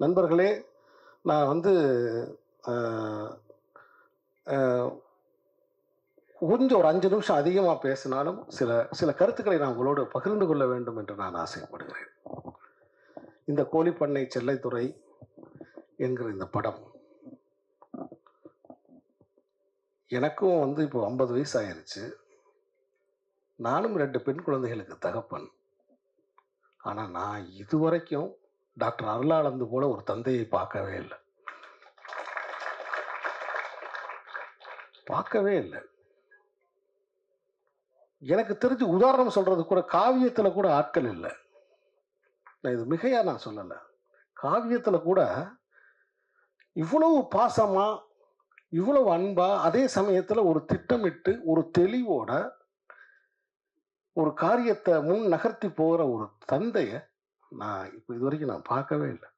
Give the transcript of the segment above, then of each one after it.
நண்பர்களே நான் வந்து கொஞ்சம் ஒரு அஞ்சு நிமிஷம் அதிகமாக பேசினாலும் சில சில கருத்துக்களை நான் உங்களோடு பகிர்ந்து கொள்ள வேண்டும் என்று நான் ஆசைப்படுகிறேன். இந்த கோழிப்பண்ணை செல்லைத்துறை என்கிற இந்த படம் எனக்கும் வந்து இப்போ ஐம்பது வயசு ஆயிடுச்சு நானும் ரெண்டு பெண் குழந்தைகளுக்கு தகப்பன். ஆனால் நான் இதுவரைக்கும் டாக்டர் அருளானந்து போல ஒரு தந்தையை பார்க்கவே இல்லை. பார்க்கவே இல்லை. எனக்கு தெரிஞ்சு உதாரணம் சொல்றது கூட காவியத்தில் கூட ஆட்கள் இல்லை. நான் இது மிகையா நான் சொல்லலை. காவியத்தில் கூட இவ்வளவு பாசமா இவ்வளவு அன்பா அதே சமயத்தில் ஒரு திட்டமிட்டு ஒரு தெளிவோட ஒரு காரியத்தை முன் நகர்த்தி போகிற ஒரு தந்தையை நான் இப்போ இது வரைக்கும் நான் பார்க்கவே இல்லை.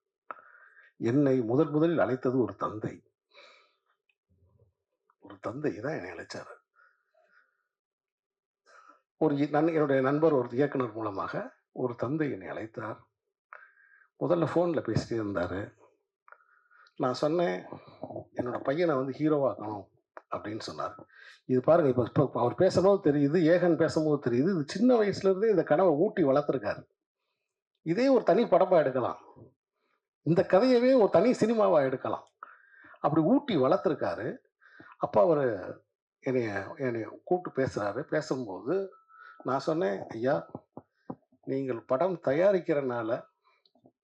என்னை முதல் முதலில் அழைத்தது ஒரு தந்தை. ஒரு தந்தை தான் என்னை அழைச்சார். ஒரு நன் என்னுடைய நண்பர் ஒரு இயக்குனர் மூலமாக ஒரு தந்தை என்னை அழைத்தார். முதல்ல ஃபோனில் பேசிட்டே இருந்தார். நான் சொன்னேன் என்னோட பையனை வந்து ஹீரோவாக்கணும் அப்படின்னு சொன்னார். இது பாருங்க இப்போ இப்போ அவர் பேசும்போது தெரியுது ஏகன் பேசும்போது தெரியுது. இது சின்ன வயசுலேருந்தே இந்த கனவை ஊட்டி வளர்த்துருக்காரு. இதே ஒரு தனி படமாக எடுக்கலாம். இந்த கதையவே ஒரு தனி சினிமாவாக எடுக்கலாம். அப்படி ஊட்டி வளர்த்துருக்காரு. அப்போ அவர் என்னைய என்னைய கூப்பிட்டு பேசுகிறாரு பேசும்போது நான் சொன்னேன் ஐயா நீங்கள் படம் தயாரிக்கிறனால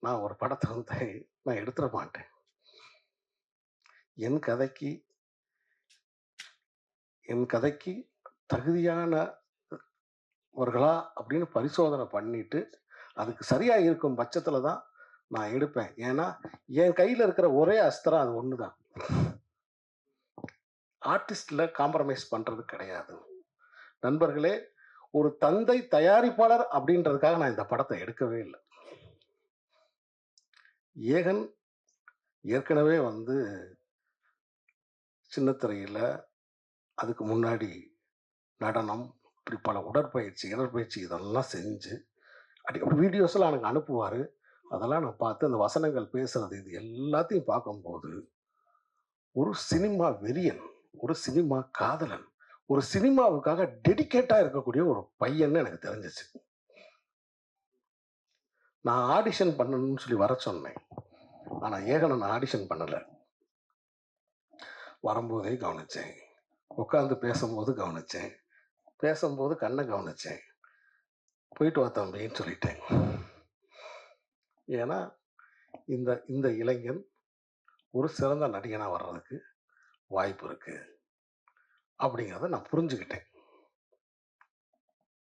நான் ஒரு படத்தை வந்து நான் எடுத்துட மாட்டேன். என் கதைக்கு என் கதைக்கு தகுதியானவர்களா? அப்படின்னு பரிசோதனை பண்ணிட்டு அதுக்கு சரியா இருக்கும் பட்சத்துல தான் நான் எடுப்பேன். ஏன்னா என் கையில இருக்கிற ஒரே அஸ்திரம் அது ஒன்று தான் ஆர்டிஸ்ட்ல காம்ப்ரமைஸ் பண்றது கிடையாது. நண்பர்களே ஒரு தந்தை தயாரிப்பாளர் அப்படின்றதுக்காக நான் இந்த படத்தை எடுக்கவே இல்லை. ஏகன் ஏற்கனவே வந்து சின்னத்திரையில் அதுக்கு முன்னாடி நடனம் இப்படி பல உடற்பயிற்சி இடற்பயிற்சி இதெல்லாம் செஞ்சு அப்படி வீடியோஸ்லாம் எனக்கு அனுப்புவார். அதெல்லாம் நான் பார்த்து அந்த வசனங்கள் பேசுகிறது இது எல்லாத்தையும் பார்க்கும்போது ஒரு சினிமா வெறியன் ஒரு சினிமா காதலன் ஒரு சினிமாவுக்காக டெடிகேட்டாக இருக்கக்கூடிய ஒரு பையன்னு எனக்கு தெரிஞ்சிச்சு. நான் ஆடிஷன் பண்ணணும்னு சொல்லி வர சொன்னேன். ஆனால் ஏகனன் நான் ஆடிஷன் பண்ணலை. வரும்போதே கவனிச்சேன். உட்காந்து பேசும்போது கவனிச்சேன். பேசும்போது கண்ணை கவனிச்சேன். போயிட்டு வா தம்பின்னு சொல்லிட்டேன். ஏன்னா இந்த இந்த இளைஞன் ஒரு சிறந்த நடிகனாக வர்றதுக்கு வாய்ப்பு இருக்குது அப்படிங்கிறத நான் புரிஞ்சுக்கிட்டேன்.